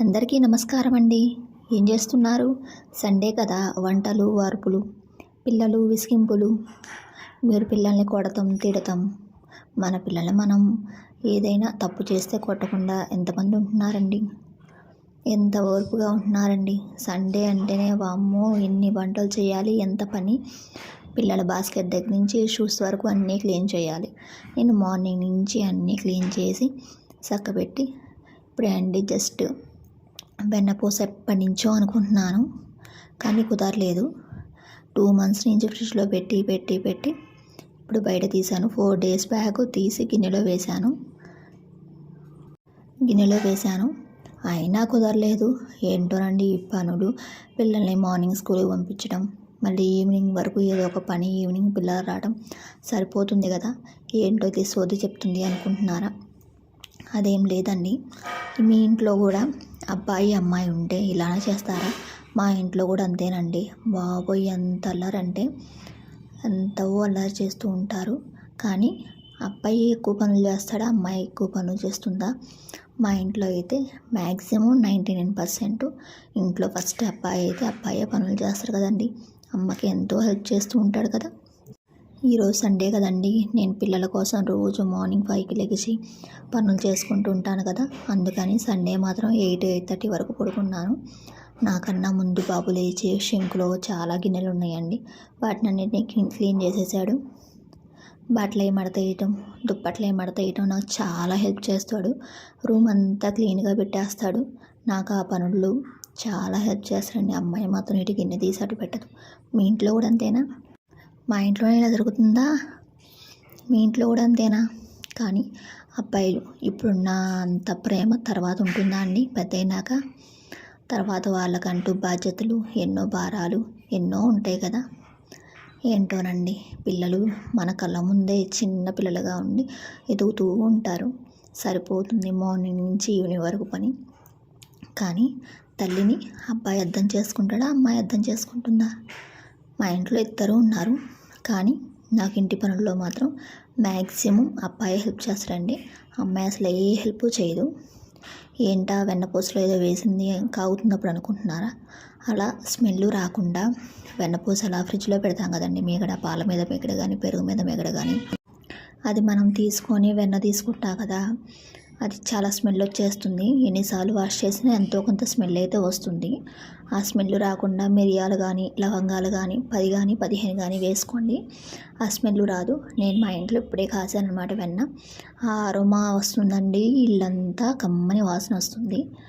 అందరికీ నమస్కారం అండి. ఏం చేస్తున్నారు? సండే కదా వంటలు వార్పులు పిల్లలు విసిగింపులు. మీరు పిల్లల్ని కొడతాం తిడతాం. మన పిల్లలు మనం ఏదైనా తప్పు చేస్తే కొట్టకుండా ఎంతమంది ఉంటున్నారండి? ఎంత ఓర్పుగా ఉంటున్నారండి? సండే అంటేనే వామ్మో ఎన్ని వంటలు చేయాలి ఎంత పని. పిల్లల బాస్కెట్ దగ్గర నుంచి షూస్ వరకు అన్నీ క్లీన్ చేయాలి. నేను మార్నింగ్ నుంచి అన్నీ క్లీన్ చేసి చక్కబెట్టి ఇప్పుడు అండి జస్ట్ వెన్నపూస ఎప్పటి నుంచో అనుకుంటున్నాను కానీ కుదరలేదు. టూ మంత్స్ నుంచి ఫ్రిడ్జ్లో పెట్టి పెట్టి పెట్టి ఇప్పుడు బయట తీసాను ఫోర్ డేస్ బ్యాక్ తీసి గిన్నెలో వేశాను. గిన్నెలో వేశాను. అయినా కుదరలేదు. ఏంటోనండి ఈ పనులు. పిల్లల్ని మార్నింగ్ స్కూల్కి పంపించడం మళ్ళీ ఈవినింగ్ వరకు ఏదో ఒక పని ఈవినింగ్ పిల్లలు రావడం సరిపోతుంది కదా. ఏంటో ఇది సోది చెప్తుంది అనుకుంటున్నారా? అదేం లేదండి. మీ ఇంట్లో కూడా అబ్బాయి అమ్మాయి ఉంటే ఇలానే చేస్తారా? మా ఇంట్లో కూడా అంతేనండి. బాబోయ్ ఎంత అల్లరంటే ఎంతో అల్లరి చేస్తూ ఉంటారు. కానీ అబ్బాయి ఎక్కువ పనులు చేస్తాడా? అమ్మాయి ఎక్కువ పనులు చేస్తుందా? మా ఇంట్లో అయితే మ్యాక్సిమం నైంటీ నైన్ పర్సెంట్ ఇంట్లో ఫస్ట్ అబ్బాయి అయితే అబ్బాయే పనులు చేస్తారు కదండి. అమ్మకి ఎంతో హెల్ప్ చేస్తూ ఉంటాడు కదా. ఈరోజు సండే కదండి. నేను పిల్లల కోసం రోజు మార్నింగ్ ఫైవ్కి లెగిసి పనులు చేసుకుంటూ ఉంటాను కదా. అందుకని సండే మాత్రం ఎయిట్ ఎయిట్ థర్టీ వరకు పడుకున్నాను. నాకన్నా ముందు బాబు లేచి షింకులో చాలా గిన్నెలు ఉన్నాయండి. వాటిని అన్నింటినీ క్లీన్ చేసేసాడు. బట్టలు ఏ మడత వేయటం దుప్పట్లు ఏ మడత వేయటం నాకు చాలా హెల్ప్ చేస్తాడు. రూమ్ అంతా క్లీన్గా పెట్టేస్తాడు. నాకు ఆ పనులు చాలా హెల్ప్ చేస్తాడండి. అమ్మాయి మాత్రం ఇటు గిన్నె తీసి అటు పెట్టదు. మీ ఇంట్లో కూడా అంతేనా? మా ఇంట్లోనే ఇలా జరుగుతుందా మీ ఇంట్లో కూడా అంతేనా? కానీ అబ్బాయిలు ఇప్పుడున్న అంత ప్రేమ తర్వాత ఉంటుందా అండి? పెద్ద అయినాక తర్వాత వాళ్ళకంటూ బాధ్యతలు ఎన్నో భారాలు ఎన్నో ఉంటాయి కదా? ఏంటోనండి పిల్లలు మన కళ్ళ ముందే చిన్న పిల్లలుగా ఉండి ఎదుగుతూ ఉంటారు. సరిపోతుంది మార్నింగ్ నుంచి ఈవినింగ్ వరకు పని. కానీ తల్లిని అబ్బాయి అర్థం చేసుకుంటాడా అమ్మాయి అర్థం చేసుకుంటుందా? మా ఇంట్లో ఇద్దరు ఉన్నారు. కానీ నాకు ఇంటి పనుల్లో మాత్రం మ్యాక్సిమం అబ్బాయి హెల్ప్ చేస్తాడండి. అమ్మాయి అసలు ఏ హెల్ప్ చేయదు. ఏంటా వెన్నపూసలో ఏదో వేసింది కాగుతున్నప్పుడు అనుకుంటున్నారా? అలా స్మెల్ రాకుండా వెన్నపూస అలా ఫ్రిడ్జ్లో పెడతాం కదండి. మీగడ పాల మీద మిగడ కానీ పెరుగు మీద మిగడ కానీ అది మనం తీసుకొని వెన్న తీసుకుంటా కదా. అది చాలా స్మెల్ వచ్చేస్తుంది. ఎన్నిసార్లు వాష్ చేసినా ఎంతో కొంత స్మెల్ అయితే వస్తుంది. ఆ స్మెల్ రాకుండా మిరియాలు కానీ లవంగాలు కానీ పది కానీ పదిహేను కానీ వేసుకోండి. ఆ స్మెల్ రాదు. నేను మా ఇంట్లో ఇప్పుడే కాసాను అనమాట వెన్న. ఆ అరుమా వస్తుందండి. ఇల్లంతా కమ్మని వాసన వస్తుంది.